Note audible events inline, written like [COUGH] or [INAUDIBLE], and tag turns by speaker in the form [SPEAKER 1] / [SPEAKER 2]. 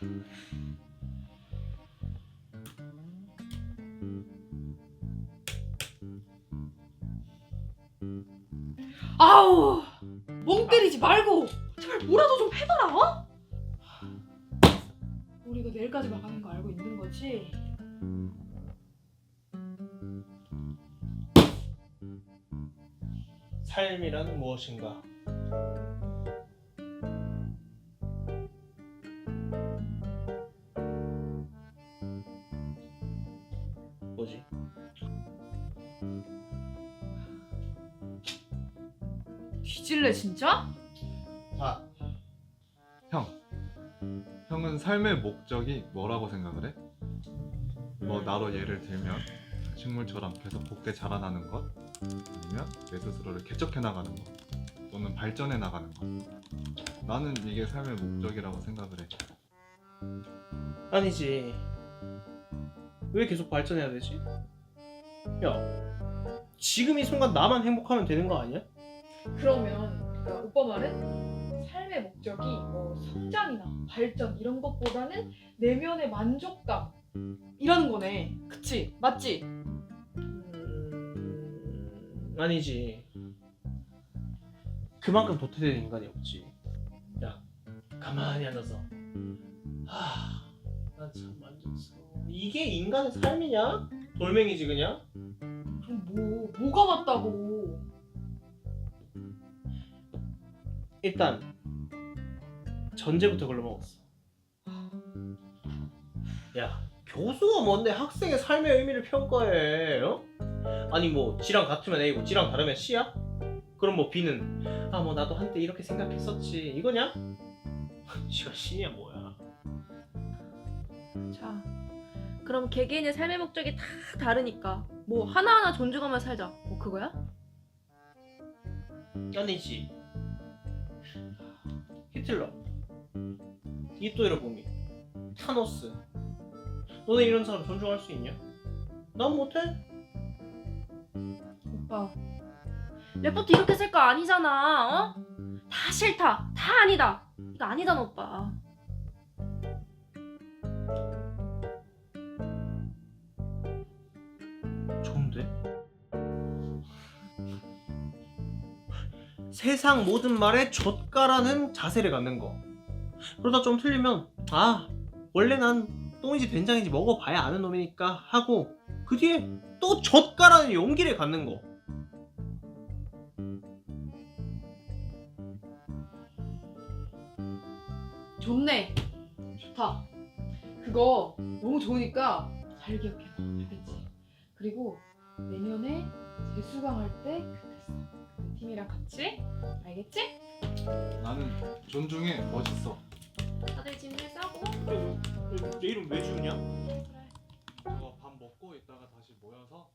[SPEAKER 1] Mm-hmm. 아우 멍 때리지 말고 제발 뭐라도 좀 해봐라 어? 우리가 내일까지 막하는 거 알고 있는 거지?
[SPEAKER 2] 삶이란 무엇인가?
[SPEAKER 1] 뒤질래 진짜?
[SPEAKER 2] 아,
[SPEAKER 3] 형, 형은 삶의 목적이 뭐라고 생각을 해? 뭐 나로 예를 들면 식물처럼 계속 곱게 자라나는 것, 아니면 내 스스로를 개척해 나가는 것, 또는 발전해 나가는 것. 나는 이게 삶의 목적이라고 생각을 해.
[SPEAKER 2] 아니지. 왜 계속 발전해야 되지? 야, 지금 이 순간 나만 행복하면 되는 거 아니야?
[SPEAKER 1] 그러면 그러니까 오빠 말은 삶의 목적이 뭐 성장이나 발전 이런 것보다는 내면의 만족감 이라는 거네 그치? 맞지?
[SPEAKER 2] 음, 아니지. 그만큼 도태된 인간이 없지. 야, 가만히 앉아서. 하, 난참 만족스러워. 이게 인간의 삶이냐? 돌멩이지 그냥?
[SPEAKER 1] 그럼 뭐 뭐가 맞다고
[SPEAKER 2] 일단 전제부터 걸러먹었어. 야, 교수가 뭔데 학생의 삶의 의미를 평가해? 어? 아니 뭐 G랑 같으면 A고 G랑 다르면 C야? 그럼 뭐 B는 아 뭐 나도 한때 이렇게 생각했었지 이거냐? [LAUGHS] G가 C냐 뭐야?
[SPEAKER 4] 자, 그럼 개개인의 삶의 목적이 다 다르니까 뭐 하나하나 존중하며 살자. 뭐 그거야?
[SPEAKER 2] 아니지. 히틀러, 이토 보미 타노스. 너네 이런 사람 존중할 수 있냐? 난 못해.
[SPEAKER 4] 오빠. 레포트 이렇게 쓸 거 아니잖아. 어? 다 싫다. 다 아니다. 이거 아니잖아, 오빠.
[SPEAKER 2] 세상 모든 말에 젓가라는 자세를 갖는 거. 그러다 좀 틀리면 아 원래 난 똥인지 된장인지 먹어봐야 아는 놈이니까 하고 그 뒤에 또 젓가라는 용기를 갖는 거.
[SPEAKER 1] 좋네 좋다 그거 너무 좋으니까 잘 기억해놔 알겠지? 그리고 내년에 재수강할 때 그때 써그 팀이랑 같이 알겠지?
[SPEAKER 3] 나는 존중해 멋있어
[SPEAKER 4] 다들 짐을 싸고
[SPEAKER 2] 내 이름 왜 지우냐? 네, 그래. 이거 밥 먹고 이따가 다시 모여서